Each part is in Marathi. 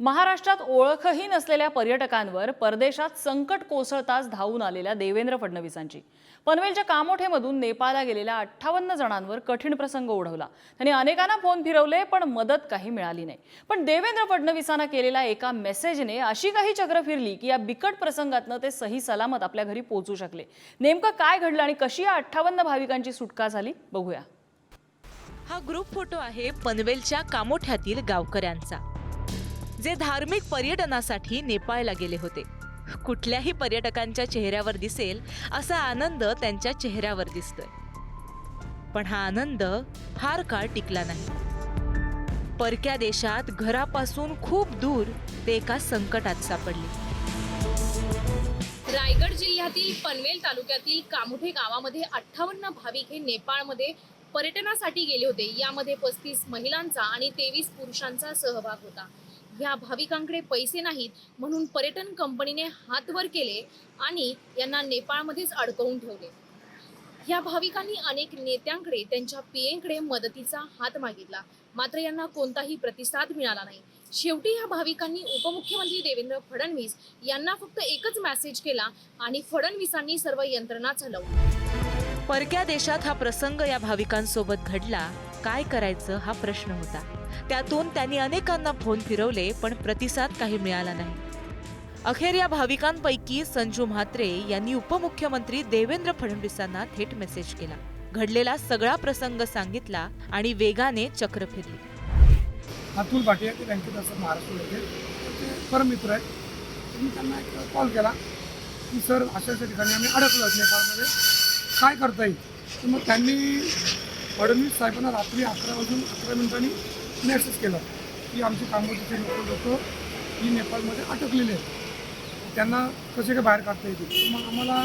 महाराष्ट्रात ओळखही नसलेल्या पर्यटकांवर परदेशात संकट कोसळताच धावून आलेल्या देवेंद्र फडणवीसांची. पनवेलच्या कामोठेमधून नेपाळला गेलेल्या अठ्ठावन्न जणांवर कठीण प्रसंग ओढवला. त्यांनी अनेकांना फोन फिरवले पण मदत काही मिळाली नाही. पण देवेंद्र फडणवीसांना केलेल्या एका मेसेजने अशी काही चक्र फिरली की या बिकट प्रसंगातनं ते सही सलामत आपल्या घरी पोहोचू शकले. नेमकं काय घडलं आणि कशी या अठ्ठावन्न भाविकांची सुटका झाली? बघूया. हा ग्रुप फोटो आहे पनवेलच्या कामोठ्यातील गावकऱ्यांचा. जे धार्मिक पर्यटनासाठी नेपाळला गेले होते. कुठल्याही पर्यटकांच्या चेहऱ्यावर दिसेल असा आनंद त्यांच्या चेहऱ्यावर दिसतोय. पण हा आनंद फार काळ टिकला नाही. परक्या देशात घरापासून खूप दूर ते एका संकटात सापडले. रायगड जिल्ह्यातील पनवेल तालुक्यातील कामुठे गावामध्ये अठ्ठावन्न भाविक हे नेपाळमध्ये पर्यटनासाठी गेले होते. यामध्ये पस्तीस महिलांचा आणि तेवीस पुरुषांचा सहभाग होता. ह्या भाविकांकडे पैसे नाहीत म्हणून पर्यटन कंपनीने हातवर केले आणि यांना नेपाळमध्येच अडकवून ठेवले. या भाविकांनी अनेक नेत्यांकडे त्यांच्या पीएकडे मदतीचा हात मागितला. मात्र यांना कोणताही प्रतिसाद मिळाला नाही. शेवटी या भाविकांनी उपमुख्यमंत्री देवेंद्र फडणवीस यांना फक्त एकच मेसेज केला आणि फडणवीसांनी सर्व यंत्रणा चालवली. परक्या देशात हा प्रसंग या भाविकांसोबत घडला. काय करायचं हा प्रश्न होता. त्यातून त्यांनी अनेकांना फोन फिरवले पण प्रतिसाद काही मिळाला नाही. अखेर या भाविकांपैकी संजू म्हात्रे यांनी उपमुख्यमंत्री देवेंद्र फडणवीसांना थेट मेसेज केला. घडलेला सगळा प्रसंग सांगितला आणि वेगाने चक्र फिरली. अतुल भाटिया ते बँकेत असं महाराष्ट्रामध्ये तर ते परमित्र आहेत. मी त्यांना एक कॉल केला की सर अशा अशा ठिकाणी आम्ही अडकलो नेपाळमध्ये काय करता येईल? तर मग त्यांनी फडणवीस साहेबांना रात्री अकरा वाजून अकरा मिनिटांनी मेसेज केला. की आमची कामोजीचे लोक लोक ही नेपाळमध्ये अटकलेले आहेत. त्यांना कसे काय बाहेर काढता येतील? मग आम्हाला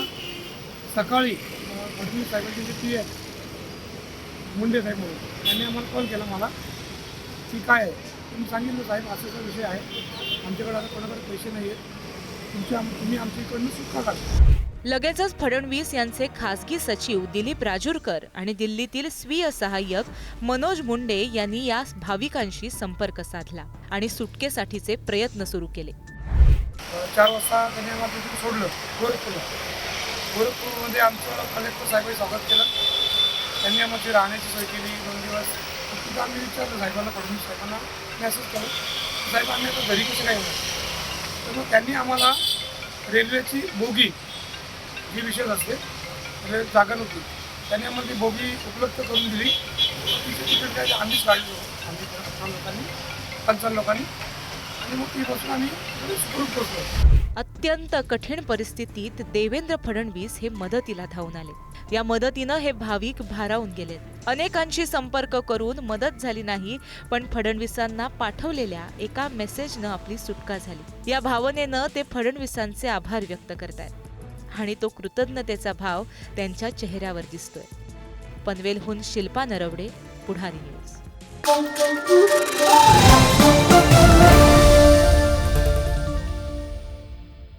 सकाळी अजून फडणवीस साहेबांचे जे पी आहेत मुंडे साहेब म्हणून त्यांनी आम्हाला कॉल केला मला. की काय आहे? तुम्ही सांगितलं साहेब असा विषय आहे. आमच्याकडे आता कोणाकडे पैसे नाही आहेत तुमची आम तुम्ही आमच्या इकडनं सुटका करा लगेचच फडणवीस यांचे खासगी सचिव दिलीप राजूरकर आणि दिल्लीतील स्वीय सहाय्यक मनोज मुंडे यांनी या भाविकांशी संपर्क साधला आणि सुटकेसाठीचे प्रयत्न सुरू केले. चार वाजता त्यांनी सोडलं गोरखपूरला गोरखपूरमध्ये आमचं कलेक्टर साहेबांनी स्वागत केलं. त्यांनी आम्हाला राहण्याची सोय केली दोन दिवस. तिथं आम्ही विचारलं साहेबांना फडणवीस साहेबांना मेसेज केलं. साहेब आम्ही आता घरी कसं काय येणार? तर मग त्यांनी आम्हाला रेल्वेची बोगी जी विशेष असते म्हणजे जागा नव्हती. त्यांनी आम्हाला ती बोगी उपलब्ध करून दिली. तिथे तिकीट काय आम्हीच काढलो. आम्ही पंचावन्न लोकांनी पंचावन्न लोकांनी. आणि मग ती बसून आम्ही सुखरूप पोहोचलो अत्यंत कठीण परिस्थितीत देवेंद्र फडणवीस हे मदतीला धावून आले. या मदतीनं हे भाविक भारावून गेलेत अनेकांशी संपर्क करून मदत झाली नाही पण फडणवीसांना पाठवलेल्या एका मेसेजनं आपली सुटका झाली. या भावनेनं ते फडणवीसांचे आभार व्यक्त करतायत. आणि तो कृतज्ञतेचा भाव त्यांच्या चेहऱ्यावर दिसतोय. पनवेलहून शिल्पा नरवडे पुढारी न्यूज.